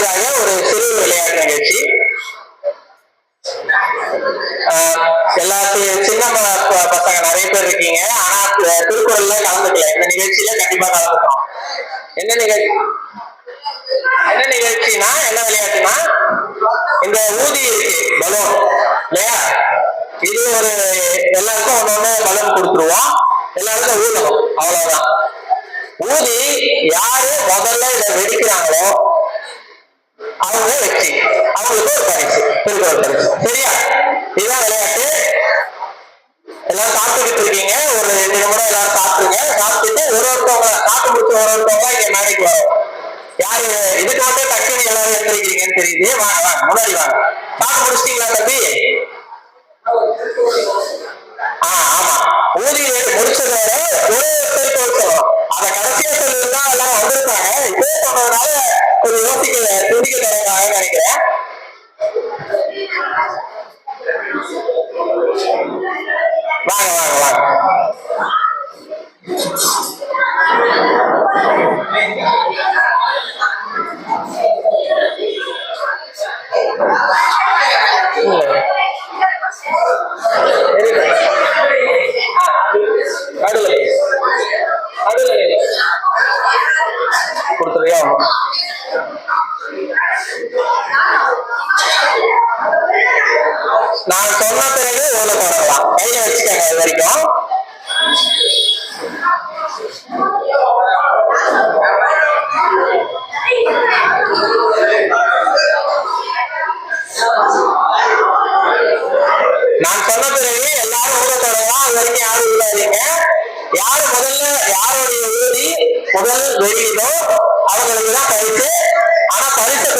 அடுத்ததாக ஒரு சிறு விளையாட்டு நிகழ்ச்சி. ஆஹ் எல்லாத்தையும் சின்ன பசங்க நிறைய பேர் இருக்கீங்க. ஆனா திருக்குறள்ல கலந்துக்கல. இந்த நிகழ்ச்சியில கண்டிப்பா கலந்துக்கணும். என்ன நிகழ்ச்சி? என்ன நிகழ்ச்சினா என்ன விளையாட்டுனா இந்த ஊதி இருக்கு. பலூன். இல்லையா? இது ஒரு எல்லாருக்கும் ஒண்ணு ஒண்ணு பலூன் கொடுத்துருவோம். எல்லாருக்கும் ஊதணும். அவ்வளவுதான். ஊதி யாரு அவங்க வெற்றி. அவங்களுக்கு ஒரு பரிசு. திருக்குறள் பரிசு. சரியா? இதுதான் விளையாட்டு. எல்லாரும் சாப்பிட்டுக்கிட்டு இருக்கீங்க ஒரு ரெண்டு நிமிடம் எல்லாரும் சாப்பிடுங்க சாப்பிட்டுட்டு ஒரு ஒருத்தவங்க சாப்பிட்டு முடிச்சு ஒரு ஒருத்தவங்க இங்க மேடைக்கு வரும். யாரு? இதுக்கு மட்டும் டக்குனு எல்லாரும் எடுத்துருக்கீங்கன்னு தெரியுது. வாங்க வாங்க முன்னாடி வாங்க. சாப்பிட்டு முடிச்சிட்டீங்களா தம்பி? ஆ ஆமா. ஊதி முடிச்சதோட ஒரு ஒருத்தருக்கு வச்சோம் அத கடைசியா சொல்லிருந்தா எல்லாம் வந்திருக்காங்க இப்போ யோசிக்க துணிக்க நினைக்கிறேன்.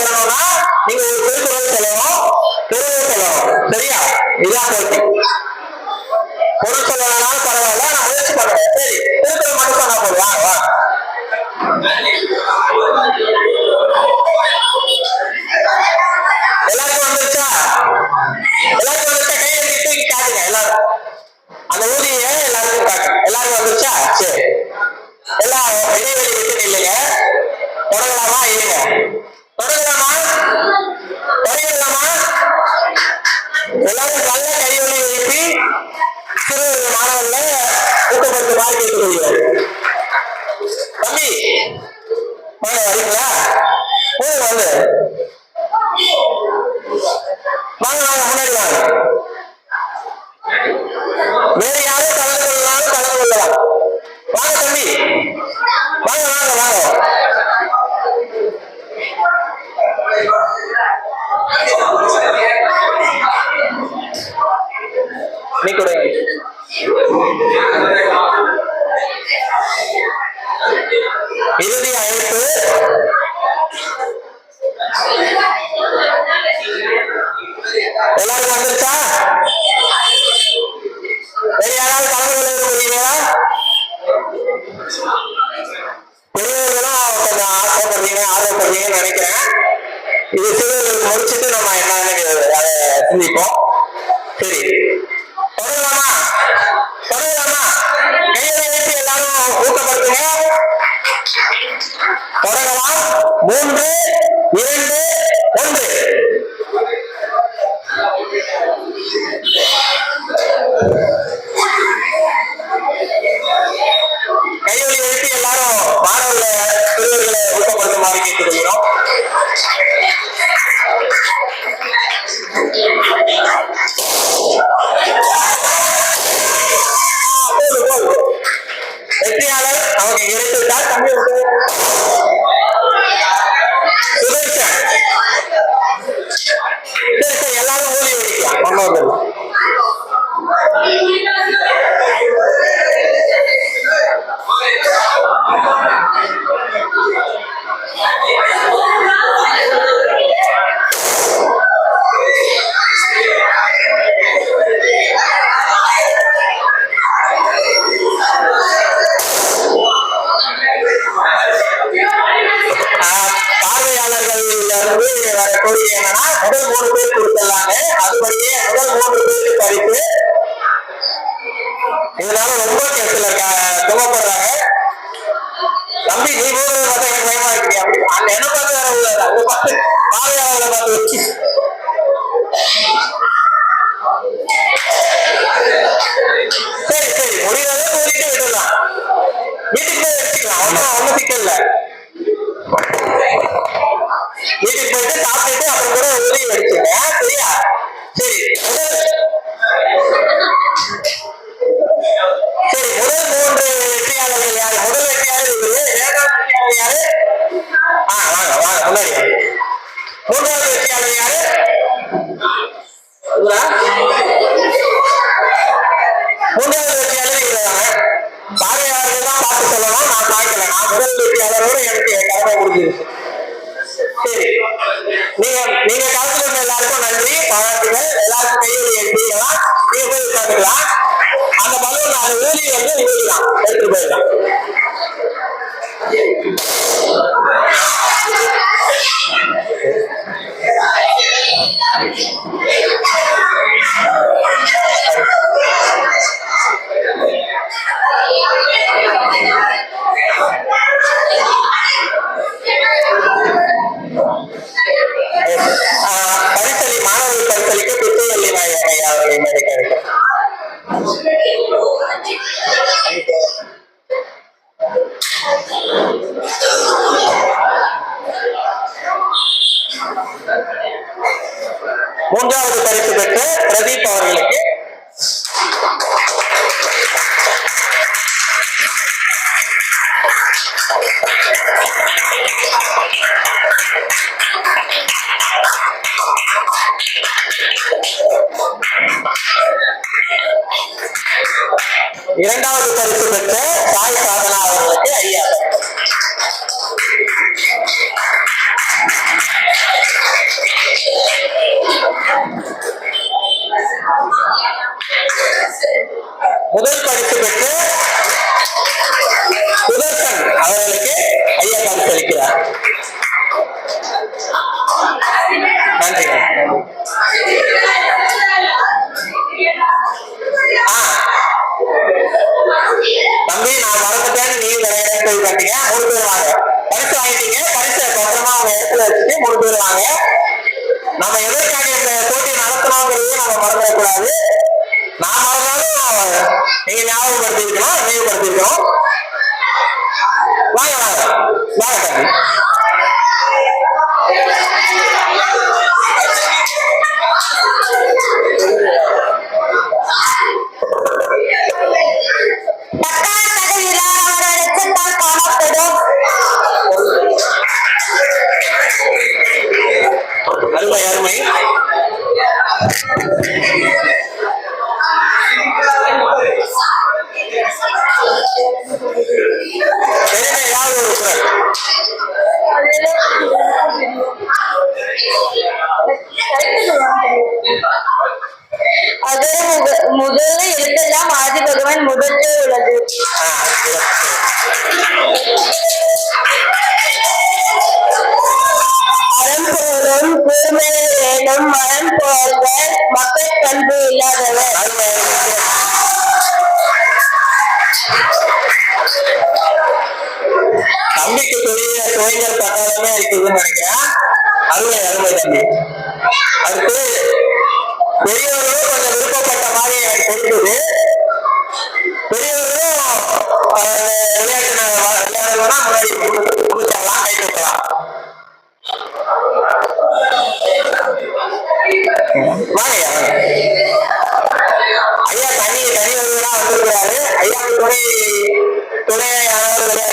பெறணும்னா நீங்க ஒரு திருக்குறள் சொல்லணும் திருவுள் சொல்லணும். சரியா? இதான் போட்டி பொருள் சொல்லலாம் பரவாயில்ல நான் முயற்சி பண்ணுவேன் சரி திருக்குறள் மட்டும் சொன்னா போதும். வாங்க எல்லாருக்கும் வந்துருச்சா? எல்லாருக்கும் வந்துருச்சா? கை எடுத்து காட்டுங்க எல்லாரும். அந்த ஊதிய எல்லாருக்கும் காட்டுங்க எல்லாருக்கும் வந்துருச்சா? சரி. எல்லாம் இடைவெளி விட்டு இல்லைங்க நீ கூட சிந்திப்போம் சரி. தொடங்கலாமா? தொடங்கலாமா? கையை ஏற்றி எல்லாரும் ஊக்கப்படுத்துங்க. தொடங்கலாம். மூன்று இரண்டு சரி சரி. முடியாத ஊறிட்டு விடலாம் வீட்டுக்கு போய் வச்சுக்கலாம் ஒன்றும் ஒன்றும் சிக்கல் இல்லை முதல் வெற்றியாளரோட எனக்கு கடமை முடிஞ்சிருச்சு சரி நீங்க நீங்க கலந்து கொண்ட எல்லாருக்கும் நன்றி பாராட்டுகள் எல்லாருக்கும் கையொலி எழுப்பிக்கலாம் நீங்க போய் உட்காந்துக்கலாம் அந்த பலூன் அந்த ஊழி வந்து ஊழிலாம் எடுத்துட்டு போயிடலாம் ஆஹ் இரண்டாவது பரிசு பெற்ற தாய் சாதனை தம்பி நான் மறந்துட்டேன்னு நீ விளையாட சொல்லி கட்டீங்க மூணு பேர் வாங்க. பரிசு வாங்கிட்டீங்க பரிசு பத்திரமா அவங்க இடத்துல வச்சுட்டு மூணு பேர் வாங்க. நம்ம எதற்காக இந்த போட்டி நடத்தணுங்கிறதையும் நம்ம மறந்துடக்கூடாது. நான் மறந்தாலும் நீங்க ஞாபகப்படுத்திருக்கணும் நினைவுபடுத்திருக்கணும் பெருமையாக ஒரு பெரிய கலைஞர் பட்டாளமே இருக்குதுன்னு நினைக்கிறேன். அருமை அருமை தம்பி. அடுத்து பெரியவர்களும் கொஞ்சம் விருப்பப்பட்ட மாதிரி எனக்கு தெரிஞ்சது. பெரியவர்களும் விளையாட்டு விளையாடுறதுனா முன்னாடி குடிச்சாலாம் கை கொடுக்கலாம். வாங்க ஐயா தனி தனி ஒருவரா வந்திருக்கிறாரு. ஐயா துணை துணை யாராவது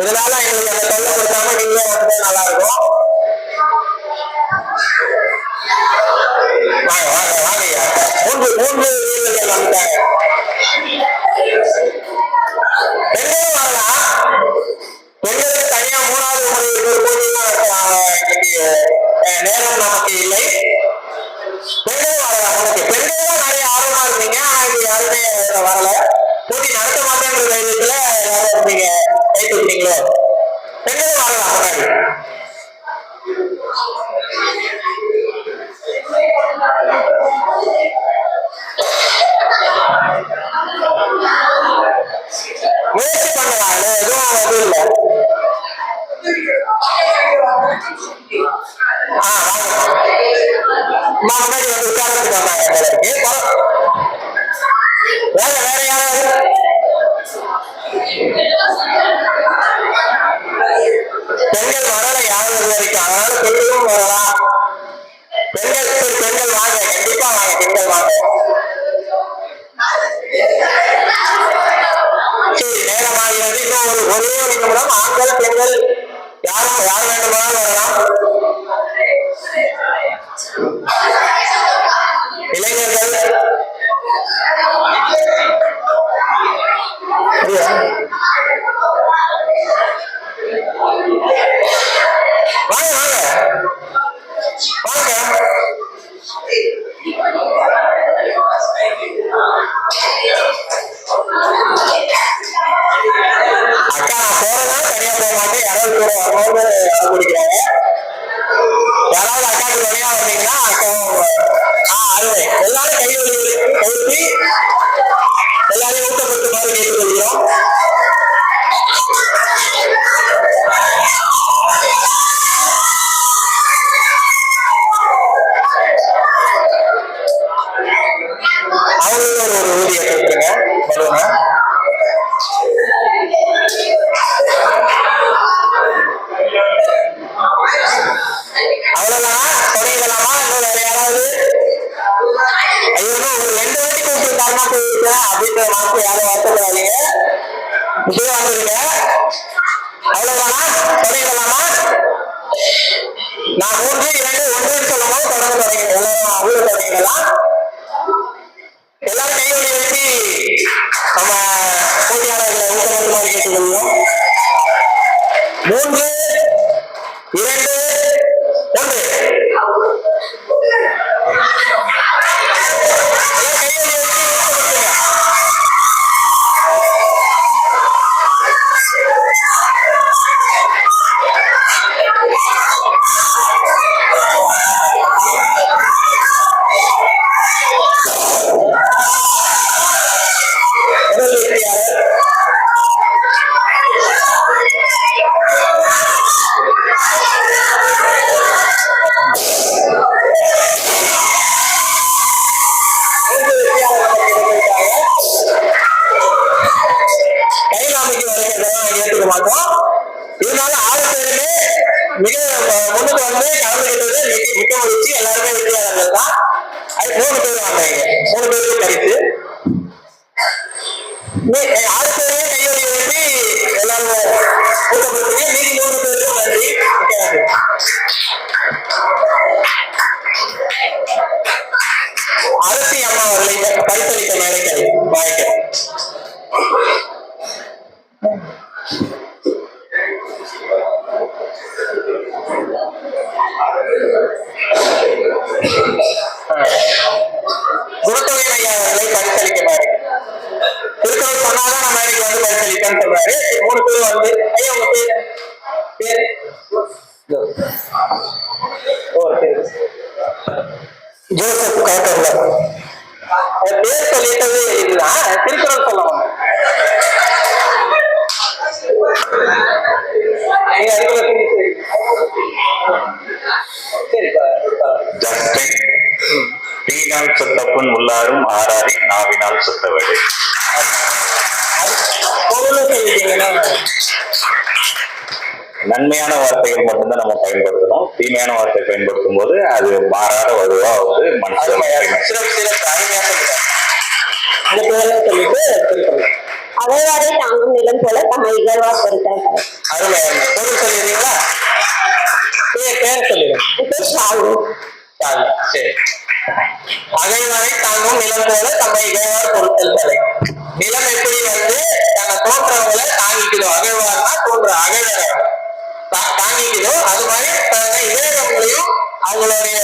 இதனால எங்களுக்கு அந்த தொல்லை கொடுக்காம நீங்களே வந்து நல்லா இருக்கும் வாங்க வாங்க வாங்க மூன்று மூன்று வீரர்கள் வந்துட்டாங்க. பெண்களும் வரலாம் பெண்களுக்கு தனியா மூணாவது முறை இன்னொரு போட்டியெல்லாம் நேரம் நமக்கு இல்லை. பெண்களும் வரலாம் உங்களுக்கு பெண்களும் நிறைய ஆர்வமா இருந்தீங்க. ஆனா இது யாருமே வரல. தைரியத்துல நீங்க ஏற்றுக்கிட்டீங்களோ பெண்களும் வரலாம் முயற்சி பண்ணலாம் எதுவும் அது இல்லை முன்னாடி வந்து உட்கார்ந்து வேலை வரைக்கும் ஒன்று இரண்டு ஒன்று சொல்லும் போது தொடர்ந்து தொடங்கிக்கலாம் எல்லாரும் உள்ள தொடங்கிக்கலாம் எல்லாரும் கையொலி வச்சு நம்ம போட்டியாளர்களை ஊக்கமரமாக கேட்டுக்கொள்வோம் Mais ஜோசப் காட்டர்ல பேர் சொல்லிட்டது இதுதான் திருக்குறள் சொல்லுவாங்க உள்ளாரும் ஆறாரே நாவினால் சுத்தவடு நன்மையான வார்த்தைகள் மட்டும்தான் நம்ம பயன்படுத்தணும் தீமையான வார்த்தை பயன்படுத்தும் போது அது மாறாத வலுவா வந்து மனுஷன் அவையாரை தாங்கும் நிலம் போல தம்மை இகழ்வா பொறுத்தார் பொருள் சொல்லிடுறீங்களா? பேர் சொல்லிடுறேன் சரி. அகைவரை தாங்கும் நிலம் போல தம்மை இகழ்வார் பொருத்தல் தலை. நிலம் எப்படி வந்து தாங்கிக்குதோ. அது மாதிரி இளைஞர்களையும் அவங்களுடைய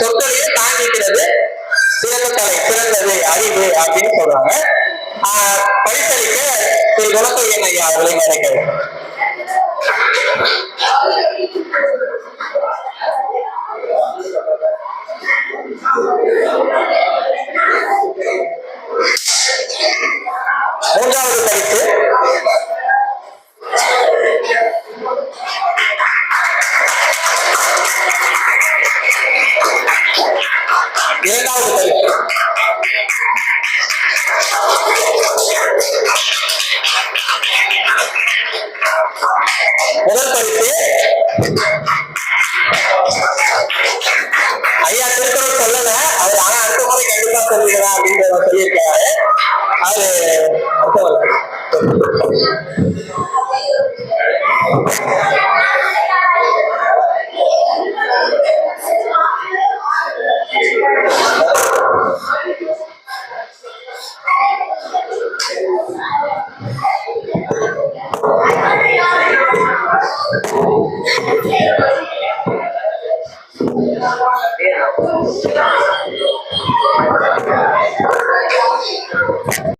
சொற்களையும் தாங்கிக்கிறது சிறந்த தலை சிறந்தது அறிவு அப்படின்னு சொல்றாங்க. பரிசளிக்க திரு குணசையன் ஐயா அவர்களை கிடைக்கிறது அரசு